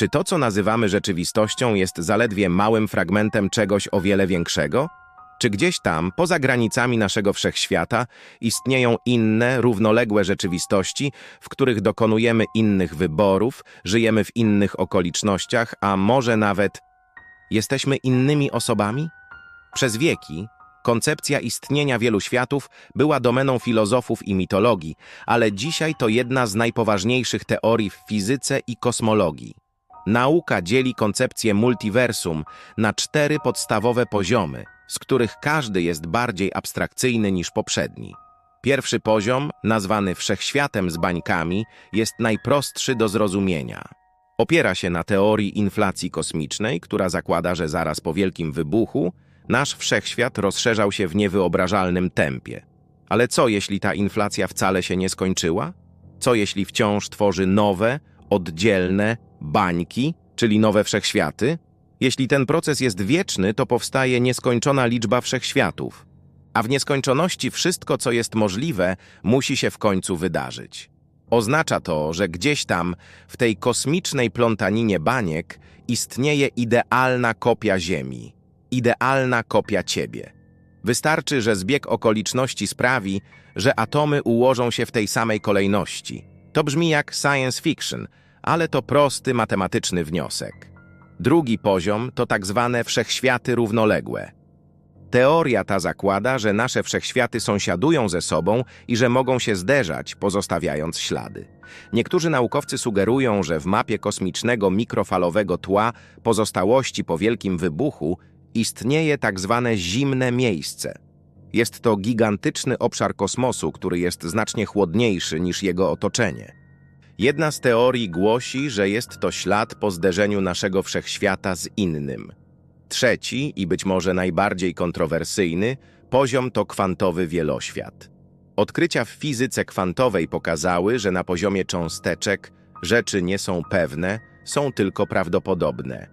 Czy to, co nazywamy rzeczywistością, jest zaledwie małym fragmentem czegoś o wiele większego? Czy gdzieś tam, poza granicami naszego wszechświata, istnieją inne, równoległe rzeczywistości, w których dokonujemy innych wyborów, żyjemy w innych okolicznościach, a może nawet jesteśmy innymi osobami? Przez wieki koncepcja istnienia wielu światów była domeną filozofów i mitologii, ale dzisiaj to jedna z najpoważniejszych teorii w fizyce i kosmologii. Nauka dzieli koncepcję multiversum na cztery podstawowe poziomy, z których każdy jest bardziej abstrakcyjny niż poprzedni. Pierwszy poziom, nazwany wszechświatem z bańkami, jest najprostszy do zrozumienia. Opiera się na teorii inflacji kosmicznej, która zakłada, że zaraz po wielkim wybuchu nasz wszechświat rozszerzał się w niewyobrażalnym tempie. Ale co jeśli ta inflacja wcale się nie skończyła? Co jeśli wciąż tworzy nowe, oddzielne bańki, czyli nowe wszechświaty? Jeśli ten proces jest wieczny, to powstaje nieskończona liczba wszechświatów. A w nieskończoności wszystko, co jest możliwe, musi się w końcu wydarzyć. Oznacza to, że gdzieś tam, w tej kosmicznej plątaninie baniek, istnieje idealna kopia Ziemi, idealna kopia Ciebie. Wystarczy, że zbieg okoliczności sprawi, że atomy ułożą się w tej samej kolejności. To brzmi jak science fiction, ale to prosty matematyczny wniosek. Drugi poziom to tak zwane wszechświaty równoległe. Teoria ta zakłada, że nasze wszechświaty sąsiadują ze sobą i że mogą się zderzać, pozostawiając ślady. Niektórzy naukowcy sugerują, że w mapie kosmicznego mikrofalowego tła pozostałości po wielkim wybuchu istnieje tak zwane zimne miejsce. Jest to gigantyczny obszar kosmosu, który jest znacznie chłodniejszy niż jego otoczenie. Jedna z teorii głosi, że jest to ślad po zderzeniu naszego wszechświata z innym. Trzeci i być może najbardziej kontrowersyjny poziom to kwantowy wieloświat. Odkrycia w fizyce kwantowej pokazały, że na poziomie cząsteczek rzeczy nie są pewne, są tylko prawdopodobne.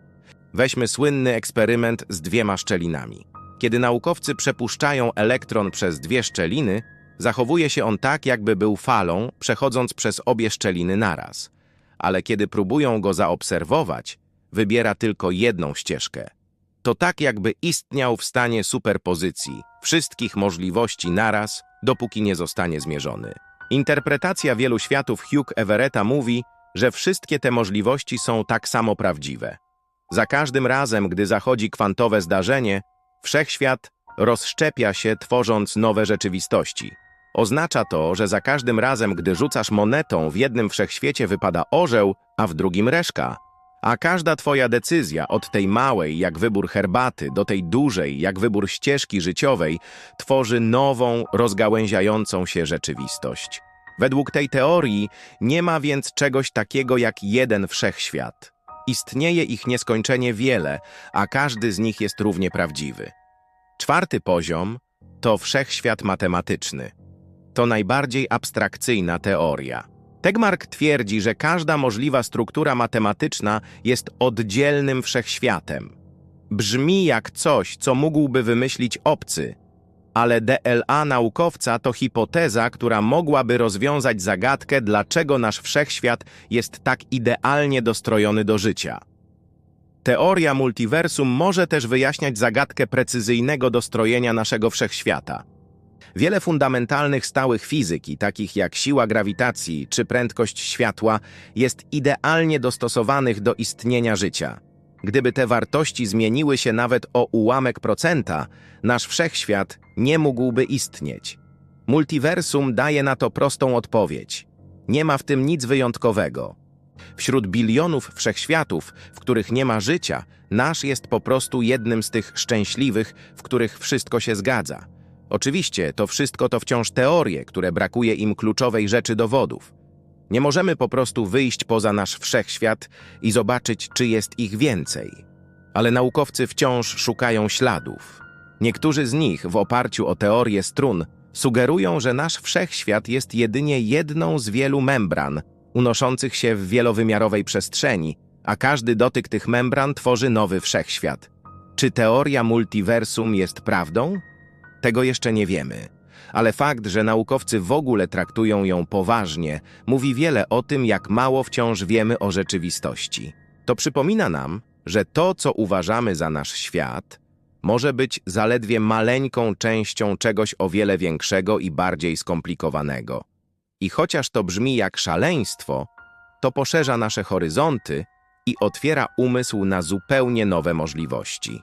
Weźmy słynny eksperyment z dwiema szczelinami. Kiedy naukowcy przepuszczają elektron przez dwie szczeliny, zachowuje się on tak, jakby był falą, przechodząc przez obie szczeliny naraz. Ale kiedy próbują go zaobserwować, wybiera tylko jedną ścieżkę. To tak, jakby istniał w stanie superpozycji wszystkich możliwości naraz, dopóki nie zostanie zmierzony. Interpretacja wielu światów Hugh Everetta mówi, że wszystkie te możliwości są tak samo prawdziwe. Za każdym razem, gdy zachodzi kwantowe zdarzenie, wszechświat rozszczepia się, tworząc nowe rzeczywistości. Oznacza to, że za każdym razem, gdy rzucasz monetą, w jednym wszechświecie wypada orzeł, a w drugim reszka. A każda twoja decyzja, od tej małej, jak wybór herbaty, do tej dużej, jak wybór ścieżki życiowej, tworzy nową, rozgałęziającą się rzeczywistość. Według tej teorii nie ma więc czegoś takiego jak jeden wszechświat. Istnieje ich nieskończenie wiele, a każdy z nich jest równie prawdziwy. Czwarty poziom to wszechświat matematyczny. To najbardziej abstrakcyjna teoria. Tegmark twierdzi, że każda możliwa struktura matematyczna jest oddzielnym wszechświatem. Brzmi jak coś, co mógłby wymyślić obcy, ale DLA naukowca to hipoteza, która mogłaby rozwiązać zagadkę, dlaczego nasz wszechświat jest tak idealnie dostrojony do życia. Teoria multiversum może też wyjaśniać zagadkę precyzyjnego dostrojenia naszego wszechświata. Wiele fundamentalnych stałych fizyki, takich jak siła grawitacji czy prędkość światła, jest idealnie dostosowanych do istnienia życia. Gdyby te wartości zmieniły się nawet o ułamek procenta, nasz wszechświat nie mógłby istnieć. Multiversum daje na to prostą odpowiedź. Nie ma w tym nic wyjątkowego. Wśród bilionów wszechświatów, w których nie ma życia, nasz jest po prostu jednym z tych szczęśliwych, w których wszystko się zgadza. Oczywiście to wszystko to wciąż teorie, które brakuje im kluczowej rzeczy dowodów. Nie możemy po prostu wyjść poza nasz wszechświat i zobaczyć, czy jest ich więcej. Ale naukowcy wciąż szukają śladów. Niektórzy z nich, w oparciu o teorię strun, sugerują, że nasz wszechświat jest jedynie jedną z wielu membran unoszących się w wielowymiarowej przestrzeni, a każdy dotyk tych membran tworzy nowy wszechświat. Czy teoria multiversum jest prawdą? Tego jeszcze nie wiemy. Ale fakt, że naukowcy w ogóle traktują ją poważnie, mówi wiele o tym, jak mało wciąż wiemy o rzeczywistości. To przypomina nam, że to, co uważamy za nasz świat, może być zaledwie maleńką częścią czegoś o wiele większego i bardziej skomplikowanego. I chociaż to brzmi jak szaleństwo, to poszerza nasze horyzonty i otwiera umysł na zupełnie nowe możliwości.